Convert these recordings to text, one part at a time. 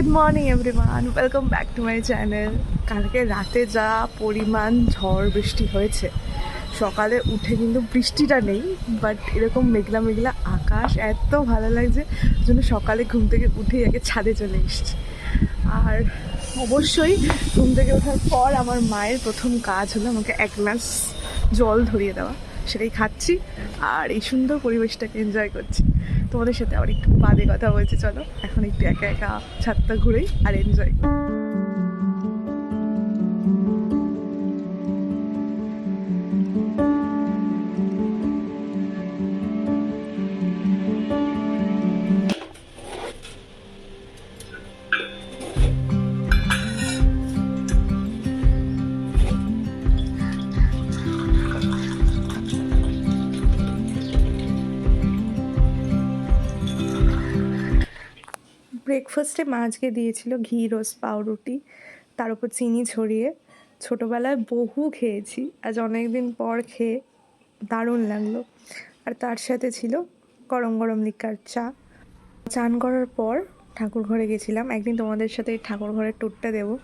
Good morning everyone welcome back to my channel কালকে রাতে যা পরিমাণ ঝড় বৃষ্টি হয়েছে, সকালে উঠে কিন্তু বৃষ্টিটা নেই বাট এরকম মেঘলা মেঘলা আকাশ এত ভালো লাগছে জন্য সকালে ঘুম থেকে উঠেই আগে ছাদে চলে এসেছি। আর অবশ্যই ঘুম থেকে ওঠার পর আমার মায়ের প্রথম কাজ হলো আমাকে এক গ্লাস জল ধরিয়ে দেওয়া, সেটাই খাচ্ছি, আর এই সুন্দর পরিবেশটাকে এনজয় করছি। তোমাদের সাথে আবার একটু বাদে কথা বলছি, চলো। এখন একটু একা একা ছাদটা ঘুরেই আর এনজয় ব্রেকফাস্টে মা আজকে দিয়েছিল ঘি, রোস্ট, পাউরুটি, তার উপর চিনি ছড়িয়ে। ছোটোবেলায় বহু খেয়েছি, আজ অনেক দিন পর খেয়ে দারুণ লাগল। আর তার সাথে ছিল গরম গরম লিকার চা। চান করার পর ঠাকুর ঘরে গেছিলাম। একদিন তোমাদের সাথে এই ঠাকুর ঘরের ট্যুরটা দেবো।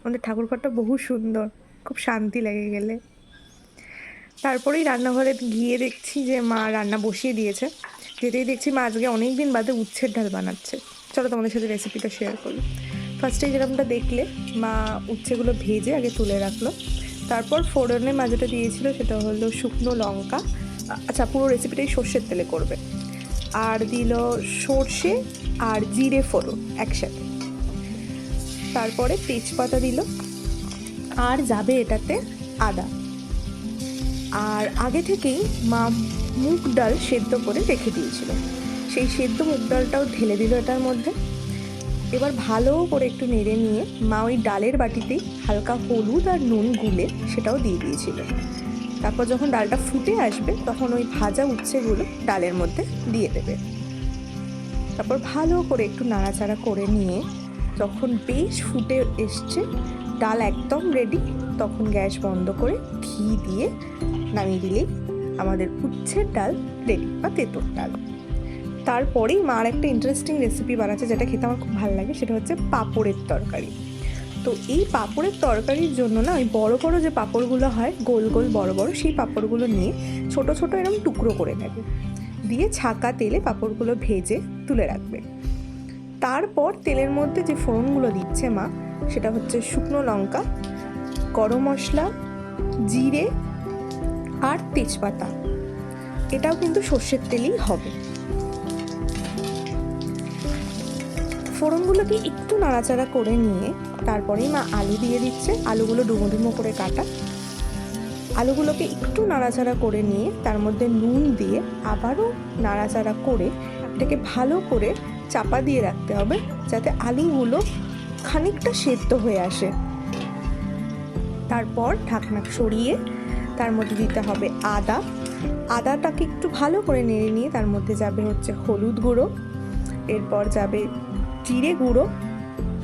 আমাদের ঠাকুর ঘরটা বহু সুন্দর, খুব শান্তি লেগে গেলে। তারপরেই রান্নাঘরে গিয়ে দেখছি যে মা রান্না বসিয়ে দিয়েছে। যেতেই দেখছি মা আজকে অনেক দিন বাদে উচ্ছের ডাল বানাচ্ছে। চলো তোমাদের সাথে রেসিপিটা শেয়ার করি। ফার্স্টে যেরকমটা দেখলে, মা উচ্ছেগুলো ভেজে আগে তুলে রাখল। তারপর ফোড়নে মা যেটা দিয়েছিল, সেটা হলো শুকনো লঙ্কা। আচ্ছা পুরো রেসিপিটাই সর্ষের তেলে করবে। আর দিল সর্ষে আর জিরে ফোড়ন একসাথে। তারপরে তেজপাতা দিল। আর যাবে এটাতে আদা। আর আগে থেকেই মা মুগ ডাল সেদ্ধ করে রেখে দিয়েছিল। সেই সেদ্ধ মুগ ডালটাও ঢেলে দিল এটার মধ্যে। এবার ভালো করে একটু নেড়ে নিয়ে মা ওই ডালের বাটিতেই হালকা হলুদ আর নুন গুলে সেটাও দিয়ে দিয়েছিল। তারপর যখন ডালটা ফুটে আসবে, তখন ওই ভাজা উচ্ছেগুলো ডালের মধ্যে দিয়ে দেবে। তারপর ভালো করে একটু নাড়াচাড়া করে নিয়ে যখন বেশ ফুটে এসছে, ডাল একদম রেডি তখন গ্যাস বন্ধ করে ঘি দিয়ে নামিয়ে দিলেই আমাদের উচ্ছের ডাল রেডি বা তেঁতুর ডাল। তারপরেই মার একটা ইন্টারেস্টিং রেসিপি বানাচ্ছে যেটা খেতে আমার খুব ভালো লাগে, সেটা হচ্ছে পাঁপড়ের তরকারি। তো এই পাঁপড়ের তরকারির জন্য না ওই বড় বড় যে পাঁপড়গুলো হয়, গোল গোল বড় বড়, সেই পাঁপড়গুলো নিয়ে ছোট ছোট এরকম টুকরো করে নেবে। দিয়ে ছাকা তেলে পাঁপড়গুলো ভেজে তুলে রাখবে। তারপর তেলের মধ্যে যে ফোড়নগুলো দিচ্ছে মা, সেটা হচ্ছে শুকনো লঙ্কা, গরম মশলা, জিরে আর তেজপাতা। এটাও কিন্তু সর্ষের তেলেই হবে। ফোড়নগুলোকে একটু নাড়াচাড়া করে নিয়ে তারপরেই মা আলু দিয়ে দিচ্ছে। আলুগুলো ডুমো ডুমো করে কাটা। আলুগুলোকে একটু নাড়াচাড়া করে নিয়ে তার মধ্যে নুন দিয়ে আবারও নাড়াচাড়া করে এটাকে ভালো করে চাপা দিয়ে রাখতে হবে যাতে আলুগুলো খানিকটা সেদ্ধ হয়ে আসে। তারপর ঢাকনা সরিয়ে তার মধ্যে দিতে হবে আদা। আদাটাকে একটু ভালো করে নেড়ে নিয়ে তার মধ্যে যাবে হচ্ছে হলুদ গুঁড়ো। এরপর যাবে জিরে গুঁড়ো,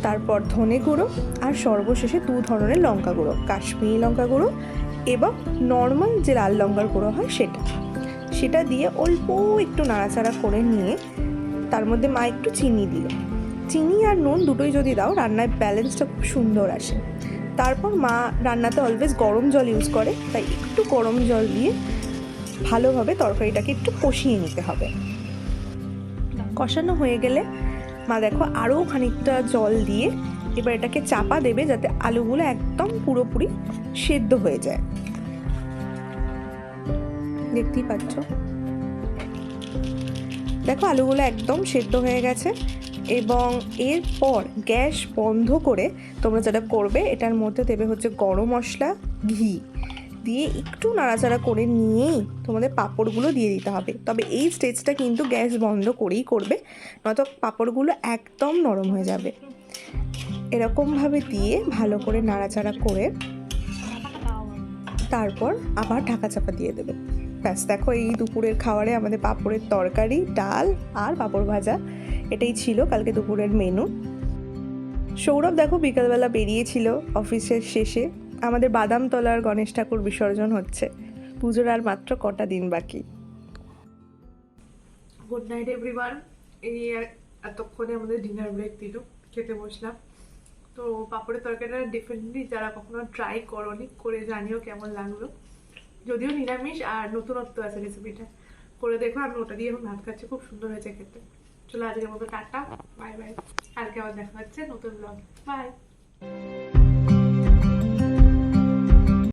তারপর ধনে গুঁড়ো আর সর্বশেষে দু ধরনের লঙ্কা গুঁড়ো, কাশ্মীরি লঙ্কা গুঁড়ো এবং নর্মাল যে লাল লঙ্কার গুঁড়ো হয় সেটা। সেটা দিয়ে অল্প একটু নাড়াচাড়া করে নিয়ে তার মধ্যে মা একটু চিনি দিল। চিনি আর নুন দুটোই যদি দাও রান্নায় ব্যালেন্সটা খুব সুন্দর আসে। তারপর মা রান্নাতে অলওয়েজ গরম জল ইউজ করে, তাই একটু গরম জল দিয়ে ভালোভাবে তরকারিটাকে একটু কষিয়ে নিতে হবে। কষানো হয়ে গেলে মা দেখো আরও খানিকটা জল দিয়ে এবার এটাকে চাপা দেবে যাতে আলুগুলো একদম পুরোপুরি সেদ্ধ হয়ে যায়। দেখতেই পাচ্ছ? দেখো আলুগুলো একদম সেদ্ধ হয়ে গেছে এবং এরপর গ্যাস বন্ধ করে তোমরা যেটা করবে, এটার মধ্যে দেবে হচ্ছে গরম মশলা, ঘি। দিয়ে একটু নাড়াচাড়া করে নিয়েই তোমাদের পাঁপড়গুলো দিয়ে দিতে হবে। তবে এই স্টেজটা কিন্তু গ্যাস বন্ধ করেই করবে, নয়তো পাঁপড়গুলো একদম নরম হয়ে যাবে। এরকমভাবে দিয়ে ভালো করে নাড়াচাড়া করে তারপর আবার ঢাকা চাপা দিয়ে দেবে। ব্যাস, দেখো এই দুপুরের খাবারে আমাদের পাঁপড়ের তরকারি, ডাল আর পাঁপড় ভাজা, এটাই ছিল কালকে দুপুরের মেনু সৌরভ দেখো বিকালবেলা বেরিয়েছিল অফিসের শেষে। আমাদের বাদামতলার গণেশ ঠাকুর বিসর্জন হচ্ছে। পুজোর আর মাত্র কটা দিন বাকি। গুড নাইট এভরিওয়ান এই এতক্ষণে আমাদের ডিনার ব্রেক দিল, খেতে বসলাম। তো পাপড়ের তরকারিটা ডেফিনেটলি যারা কখনো ট্রাই করনি, করে জানিও কেমন লাগল। যদিও নিরামিষ আর নতুনত্ব আছে রেসিপিটা করে দেখো, আমি ওটা দিয়ে এখন ভাত খাচ্ছি, খুব সুন্দর হয়েছে খেতে। চলো আজকের মতো টাটা বাই বাই কালকে আবার দেখা হচ্ছে নতুন ব্লগ বাই